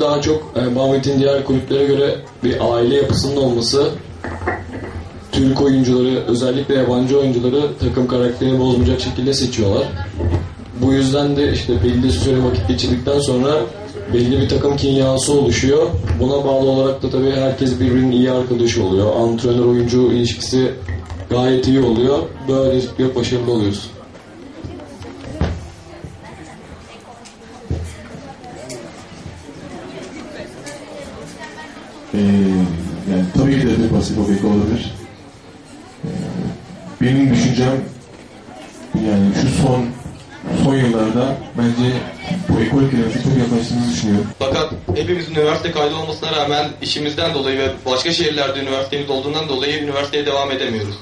Daha çok e, Mahmet'in diğer kulüplere göre bir aile yapısının olması, Türk oyuncuları, özellikle yabancı oyuncuları takım karakterini bozmayacak şekilde seçiyorlar. Bu yüzden de işte belli süre vakit geçirdikten sonra belli bir takım kimyası oluşuyor. Buna bağlı olarak da tabii herkes birbirinin iyi arkadaşı oluyor. Antrenör oyuncu ilişkisi gayet iyi oluyor. Böylelikle başarılı oluyoruz. Ee, yani tabii ki de bir basketbol belki olabilir. Ee, benim düşüncem yani şu son son yıllarda bence bu ekol kelimesi çok yaklaştığımızı düşünüyorum. Fakat hepimizin üniversite kaydı olmasına rağmen işimizden dolayı ve başka şehirlerde üniversitemiz olduğundan dolayı üniversiteye devam edemiyoruz.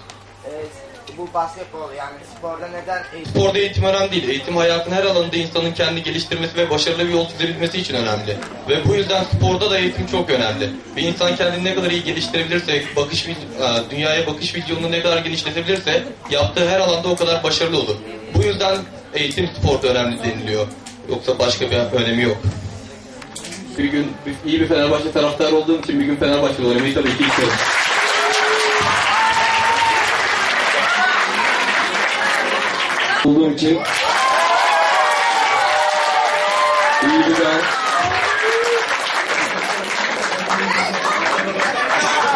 Basketbol yani sporda neden eğitim? Sporda eğitim önemli değil. Eğitim hayatın her alanında insanın kendi geliştirmesi ve başarılı bir yol çizebilmesi için önemli. Ve bu yüzden sporda da eğitim çok önemli. Bir insan kendini ne kadar iyi geliştirebilirse, bakış e, dünyaya bakış vizyonunu ne kadar genişletebilirse yaptığı her alanda o kadar başarılı olur. Bu yüzden eğitim sporda önemli deniliyor. Yoksa başka bir önemi yok. Bir gün iyi bir Fenerbahçe taraftarı olduğum için bir gün Fenerbahçe'de oynamayı tabii ki istiyorum. Olduğum için iyi ben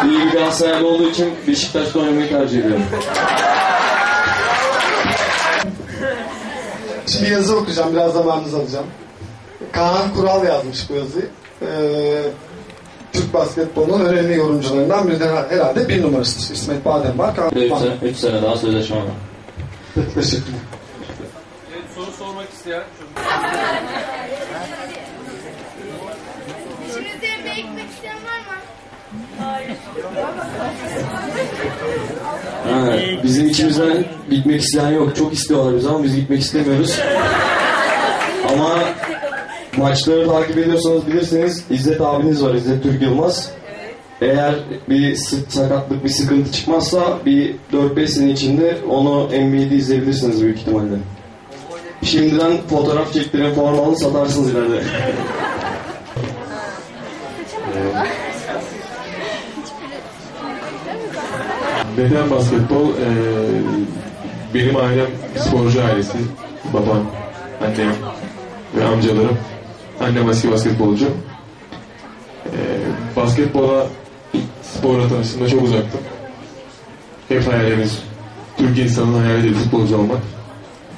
iyi bir Galatasaraylı olduğu için Beşiktaş'ta oynamayı tercih ediyorum. Şimdi yazı okuyacağım, biraz zamanınızı alacağım. Kaan Kural yazmış bu yazıyı. Ee, Türk basketbolunun önemli yorumcularından biri de herhalde bir numarası. İsmet Badem var. Kaan 3 Kural. sene, üç sene daha sözleşme var. Teşekkürler. İçinizde yemeğe gitmek isteyen var mı? Ha, bizim içimizden gitmek isteyen yok. Çok istiyorlar biz ama biz gitmek istemiyoruz. Ama maçları takip ediyorsanız bilirsiniz İzzet abiniz var İzzet Türk Yılmaz. Eğer bir sakatlık, bir sıkıntı çıkmazsa bir 4-5 sene içinde onu NBA'de izleyebilirsiniz büyük ihtimalle. Şimdiden fotoğraf çektirin, form alın satarsınız ileride. Neden basketbol? Ee, benim ailem sporcu ailesi. Babam, annem ve amcalarım. Annem eski basketbolcu. Ee, basketbola sporla tanıştığımda çok uzaktım. Hep hayalimiz, Türk insanının hayalidir futbolcu olmak.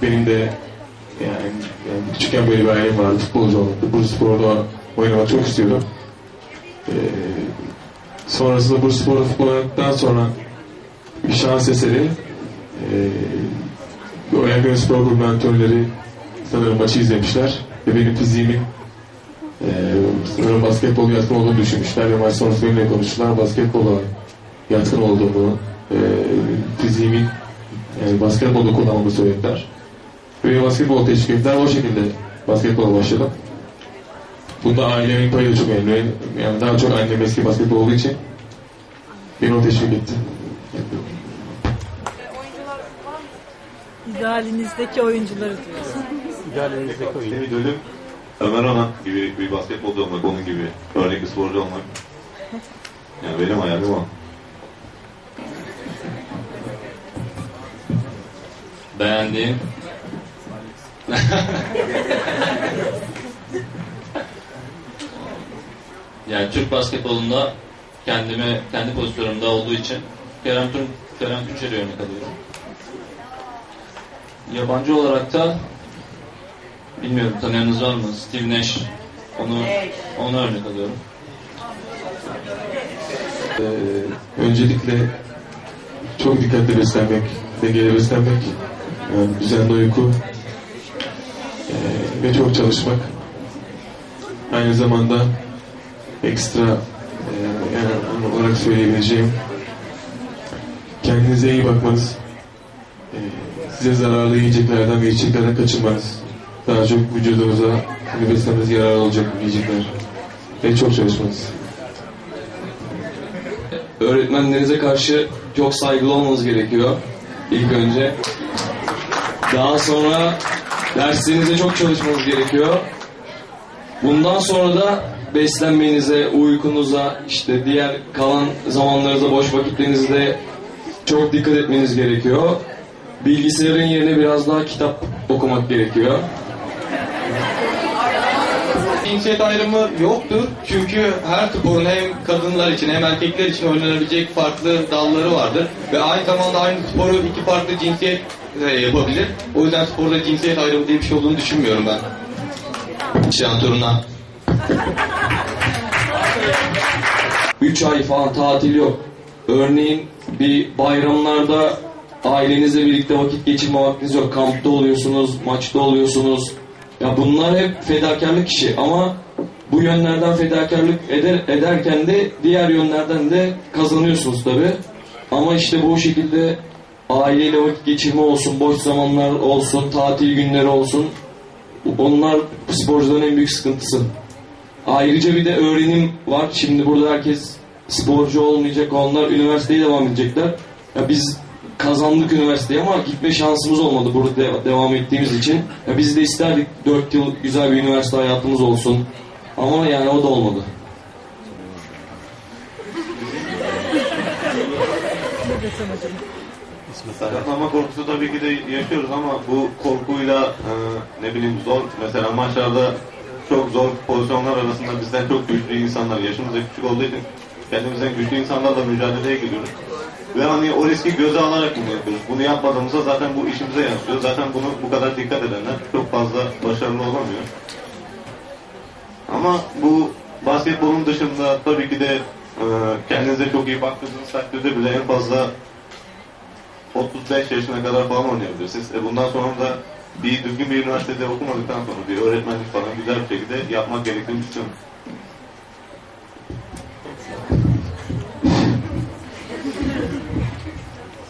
Benim de yani, yani küçükken böyle bir hayalim vardı futbolcu olmak. Bu sporda oynamak çok istiyordum. Ee, sonrasında bu sporda futbol oynadıktan sonra bir şans eseri e, Oyankaya Spor Grubu antrenörleri sanırım maçı izlemişler ve benim fiziğimin e, basketbol yatkın olduğunu düşünmüşler ve maç sonrası benimle konuştular. Basketbola yatkın olduğumu, e, fiziğimin yani basketbolda kullanmamı söylediler. Ve basketbol ettiler. O şekilde basketbola başladım. Bunda ailemin payı da çok önemli. Yani daha çok annem eski basketbol olduğu için beni o teşvik etti. İdealinizdeki oyuncuları diyorsun. Semih Dölüm, Ömer Anan gibi bir basketbolcu olmak, onun gibi örnek bir sporcu olmak. Yani benim hayalim o. Beğendiğim yani Türk basketbolunda kendime kendi pozisyonumda olduğu için Kerem Tün Kerem Tunçer'i örnek alıyorum. Yabancı olarak da bilmiyorum tanıyanınız var mı? Steve Nash. Onu onu örnek alıyorum. Ee, öncelikle çok dikkatli beslenmek, dengeli beslenmek, yani düzenli uyku ve çok çalışmak. Aynı zamanda ekstra e, yani olarak söyleyebileceğim kendinize iyi bakmanız, e, size zararlı yiyeceklerden ve içeceklerden kaçınmanız, daha çok vücudunuza ve beslenmenize yararlı olacak yiyecekler ve çok çalışmanız. öğretmenlerinize karşı çok saygılı olmanız gerekiyor ilk önce. Daha sonra derslerinize çok çalışmanız gerekiyor. Bundan sonra da beslenmenize, uykunuza, işte diğer kalan zamanlarınızda, boş vakitlerinizde çok dikkat etmeniz gerekiyor. Bilgisayarın yerine biraz daha kitap okumak gerekiyor. Cinsiyet ayrımı yoktur. Çünkü her sporun hem kadınlar için hem erkekler için oynanabilecek farklı dalları vardır. Ve aynı zamanda aynı sporu iki farklı cinsiyet e, yapabilir. O yüzden sporda cinsiyet ayrımı diye bir şey olduğunu düşünmüyorum ben. Şan turuna. 3 ay falan tatil yok. Örneğin bir bayramlarda ailenizle birlikte vakit geçirme vaktiniz yok. Kampta oluyorsunuz, maçta oluyorsunuz. Ya bunlar hep fedakarlık işi ama bu yönlerden fedakarlık eder, ederken de diğer yönlerden de kazanıyorsunuz tabi. Ama işte bu şekilde aileyle vakit geçirme olsun, boş zamanlar olsun, tatil günleri olsun. Onlar sporcuların en büyük sıkıntısı. Ayrıca bir de öğrenim var. Şimdi burada herkes sporcu olmayacak. Onlar üniversiteye devam edecekler. Ya biz kazandık üniversiteyi ama gitme şansımız olmadı burada de- devam ettiğimiz için. Ya biz de isterdik 4 yıl güzel bir üniversite hayatımız olsun. Ama yani o da olmadı. Sakatlanma korkusu tabii ki de yaşıyoruz ama bu korkuyla e, ne bileyim zor mesela maçlarda çok zor pozisyonlar arasında bizden çok güçlü insanlar yaşımız da küçük olduğu için kendimizden güçlü insanlarla mücadeleye giriyoruz. Ve hani o riski göze alarak bunu yapıyoruz. Bunu yapmadığımızda zaten bu işimize yansıyor. Zaten bunu bu kadar dikkat edenler çok fazla başarılı olamıyor. Ama bu basketbolun dışında tabii ki de e, kendinize çok iyi baktığınız takdirde bile en fazla 35 yaşına kadar falan oynayabilirsiniz. E bundan sonra da bir düzgün bir üniversitede okumadıktan sonra bir öğretmenlik falan güzel bir şekilde yapmak gerektiğini düşünüyorum.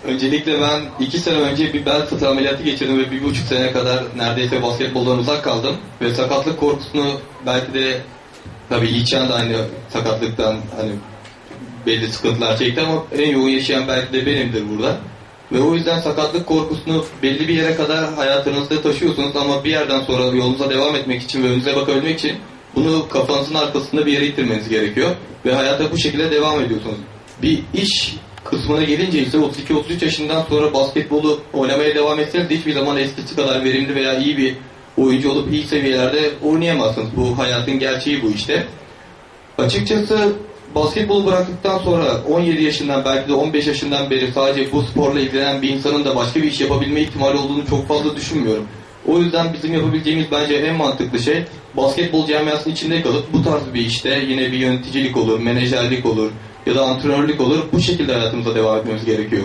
Öncelikle ben iki sene önce bir bel fıtığı ameliyatı geçirdim ve bir buçuk sene kadar neredeyse basketboldan uzak kaldım. Ve sakatlık korkusunu belki de tabii Yiğitcan da aynı sakatlıktan hani belli sıkıntılar çekti ama en yoğun yaşayan belki de benimdir burada. Ve o yüzden sakatlık korkusunu belli bir yere kadar hayatınızda taşıyorsunuz ama bir yerden sonra yolunuza devam etmek için ve önünüze bakabilmek için bunu kafanızın arkasında bir yere ittirmeniz gerekiyor. Ve hayata bu şekilde devam ediyorsunuz. Bir iş kısmına gelince ise 32-33 yaşından sonra basketbolu oynamaya devam etseniz de hiçbir zaman eskisi kadar verimli veya iyi bir oyuncu olup iyi seviyelerde oynayamazsınız. Bu hayatın gerçeği bu işte. Açıkçası basketbolu bıraktıktan sonra 17 yaşından belki de 15 yaşından beri sadece bu sporla ilgilenen bir insanın da başka bir iş yapabilme ihtimali olduğunu çok fazla düşünmüyorum. O yüzden bizim yapabileceğimiz bence en mantıklı şey basketbol camiasının içinde kalıp bu tarz bir işte yine bir yöneticilik olur, menajerlik olur ya da antrenörlük olur. Bu şekilde hayatımıza devam etmemiz gerekiyor.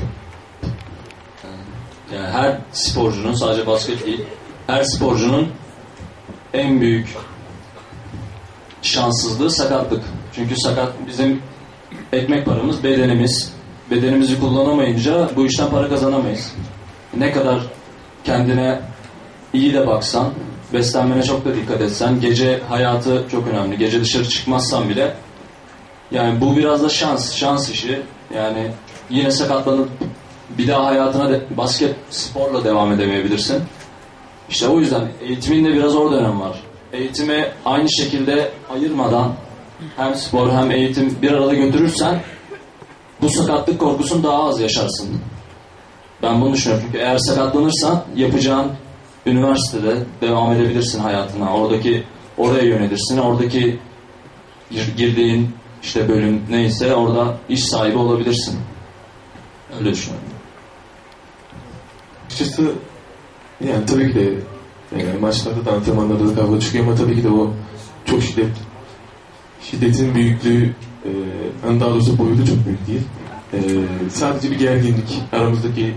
Yani her sporcunun sadece basket değil, her sporcunun en büyük şanssızlığı sakatlık. Çünkü sakat bizim ekmek paramız bedenimiz. Bedenimizi kullanamayınca bu işten para kazanamayız. Ne kadar kendine iyi de baksan, beslenmene çok da dikkat etsen, gece hayatı çok önemli. Gece dışarı çıkmazsan bile yani bu biraz da şans, şans işi. Yani yine sakatlanıp bir daha hayatına de, basket sporla devam edemeyebilirsin. İşte o yüzden eğitimin de biraz orada önem var. Eğitimi aynı şekilde ayırmadan hem spor hem eğitim bir arada götürürsen bu sakatlık korkusunu daha az yaşarsın. Ben bunu düşünüyorum. Çünkü eğer sakatlanırsan yapacağın üniversitede devam edebilirsin hayatına. Oradaki oraya yönelirsin. Oradaki gir- girdiğin işte bölüm neyse orada iş sahibi olabilirsin. Öyle düşünüyorum. Açıkçası yani tabii ki de e, maçlarda da antrenmanlarda da kavga çıkıyor ama tabii ki de o çok şiddet şiddetin büyüklüğü e, yani daha doğrusu boyutu çok büyük değil. E, sadece bir gerginlik aramızdaki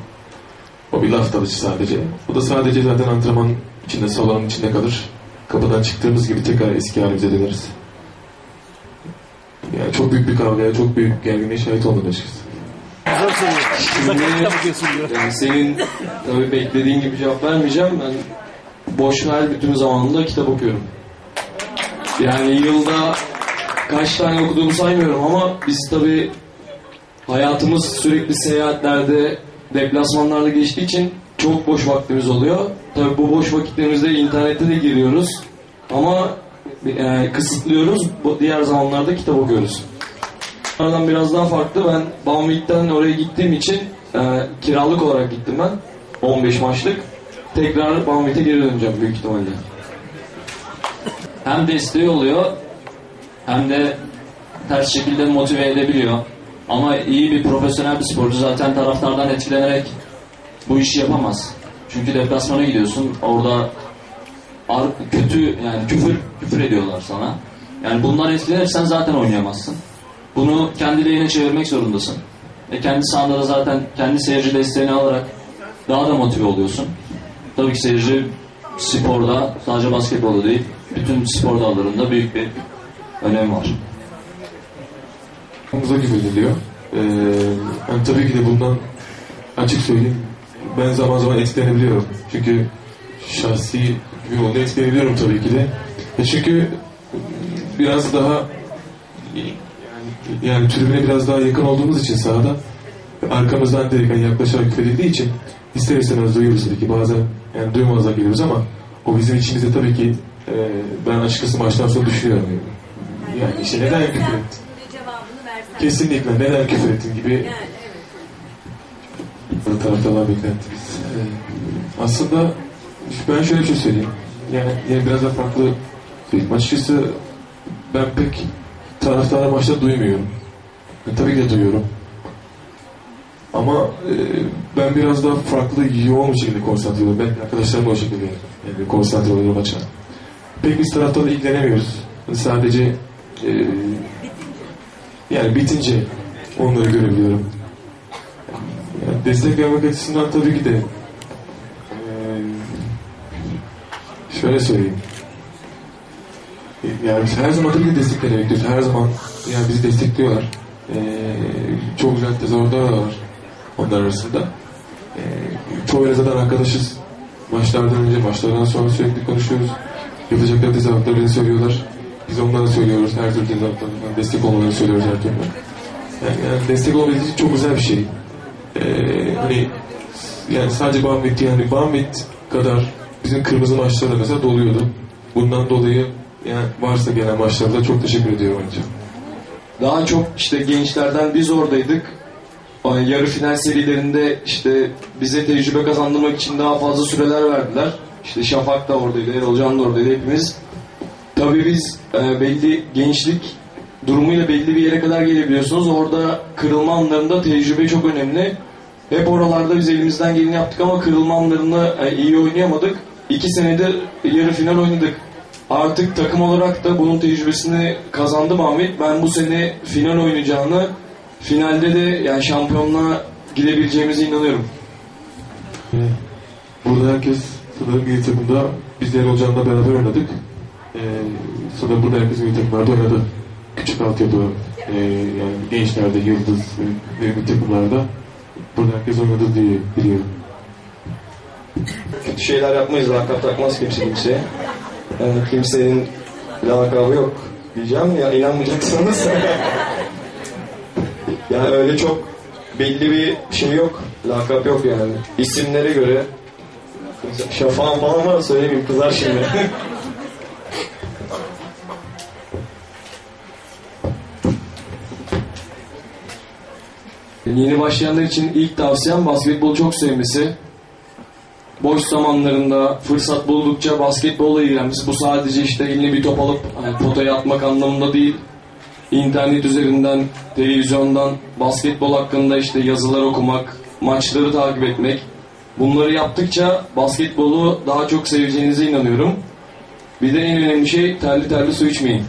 o bir laf dalışı sadece. O da sadece zaten antrenman içinde salonun içinde kalır. Kapıdan çıktığımız gibi tekrar eski halimize döneriz. Yani çok büyük bir kavgaya, çok büyük gerginliğe şahit olmadım açıkçası. Şimdi yani senin tabii beklediğin gibi cevap vermeyeceğim. Ben boş ver bütün zamanında kitap okuyorum. Yani yılda kaç tane okuduğumu saymıyorum ama biz tabii hayatımız sürekli seyahatlerde, deplasmanlarda geçtiği için çok boş vaktimiz oluyor. Tabii bu boş vakitlerimizde internette de giriyoruz. Ama e, kısıtlıyoruz. Diğer zamanlarda kitap okuyoruz. Aradan biraz daha farklı. Ben Banvit'ten oraya gittiğim için e, kiralık olarak gittim ben. 15 maçlık. Tekrar Banvit'e geri döneceğim büyük ihtimalle. Hem desteği oluyor hem de ters şekilde motive edebiliyor. Ama iyi bir profesyonel bir sporcu zaten taraftardan etkilenerek bu işi yapamaz. Çünkü deplasmana gidiyorsun. Orada kötü yani küfür küfür ediyorlar sana. Yani bundan etkilenirsen zaten oynayamazsın. Bunu kendi lehine çevirmek zorundasın. E kendi sahanda da zaten kendi seyirci desteğini alarak daha da motive oluyorsun. Tabii ki seyirci sporda sadece basketbolda değil bütün spor dallarında büyük bir önemi var. Hakkımıza güveniliyor. Ee, yani tabii ki de bundan açık söyleyeyim. Ben zaman zaman etkilenebiliyorum. Çünkü şahsi bir yolda etkilenebiliyorum tabii ki de. E çünkü biraz daha yani, yani tribüne biraz daha yakın olduğumuz için sahada arkamızdan direkt hani yaklaşarak küfredildiği için ister istemez duyuyoruz tabii ki bazen yani duymazdan geliyoruz ama o bizim içimizde tabii ki e, ben açıkçası maçtan sonra düşünüyorum. Yani işte neden küfür ettin? Kesinlikle neden küfür ettin gibi Yani evet. taraftarlar beklentimiz. Ee, aslında ben şöyle bir şey söyleyeyim. Yani, yani biraz da farklı söyleyeyim. Açıkçası ben pek taraftarı maçta duymuyorum. E, tabii ki de duyuyorum. Ama e, ben biraz daha farklı, yoğun bir şekilde konsantre oluyorum. Belki arkadaşlarım da o şekilde yani konsantre oluyor maça. Pek biz taraftarla ilgilenemiyoruz. Sadece e, yani bitince onları görebiliyorum. Yani destek vermek açısından tabii ki de eee, şöyle söyleyeyim. Yani biz her zaman tabii ki destekleri bekliyoruz. Her zaman yani bizi destekliyorlar. Eee, çok güzel tezahürler var onlar arasında. Eee çoğuyla zaten arkadaşız. Maçlardan önce, maçlardan sonra sürekli konuşuyoruz. Yapacakları tezahüratları bize söylüyorlar. Biz onlara söylüyoruz. Her türlü tezahüratlarından destek olmalarını söylüyoruz her türlü. Yani, yani destek olabildiği çok güzel bir şey. Ee, hani yani sadece Banvit yani Banvit kadar bizim kırmızı maçlarda mesela doluyordu. Bundan dolayı yani varsa gelen maçlarda çok teşekkür ediyorum önce. Daha çok işte gençlerden biz oradaydık. Ay, Yarı final serilerinde işte bize tecrübe kazandırmak için daha fazla süreler verdiler. İşte Şafak da oradaydı, Erol Can da oradaydı hepimiz. Tabii biz e, belli gençlik durumuyla belli bir yere kadar gelebiliyorsunuz. Orada kırılma anlarında tecrübe çok önemli. Hep oralarda biz elimizden geleni yaptık ama kırılma anlarında e, iyi oynayamadık. İki senedir yarı final oynadık. Artık takım olarak da bunun tecrübesini kazandı Ahmet. Ben bu sene final oynayacağını, finalde de yani şampiyonluğa gidebileceğimize inanıyorum. Yani burada herkes sanırım milli takımda biz Erol Can'la beraber oynadık. Ee, sanırım burada herkes milli takımlarda oynadı. Küçük altyapı, e, yani gençlerde, yıldız, e, milli takımlarda. Burada herkes oynadı diye biliyorum. Kötü şeyler yapmayız, lakap takmaz kimse kimseye. Yani kimsenin lakabı yok diyeceğim ya inanmayacaksınız. yani öyle çok belli bir şey yok, lakap yok yani. İsimlere göre Şafağım falan var söylemeyeyim kızar şimdi. Yeni başlayanlar için ilk tavsiyem basketbolu çok sevmesi. Boş zamanlarında fırsat buldukça basketbolla ilgilenmesi. Bu sadece işte eline bir top alıp hani potaya atmak anlamında değil. İnternet üzerinden, televizyondan basketbol hakkında işte yazılar okumak, maçları takip etmek. Bunları yaptıkça basketbolu daha çok seveceğinize inanıyorum. Bir de en önemli şey terli terli su içmeyin.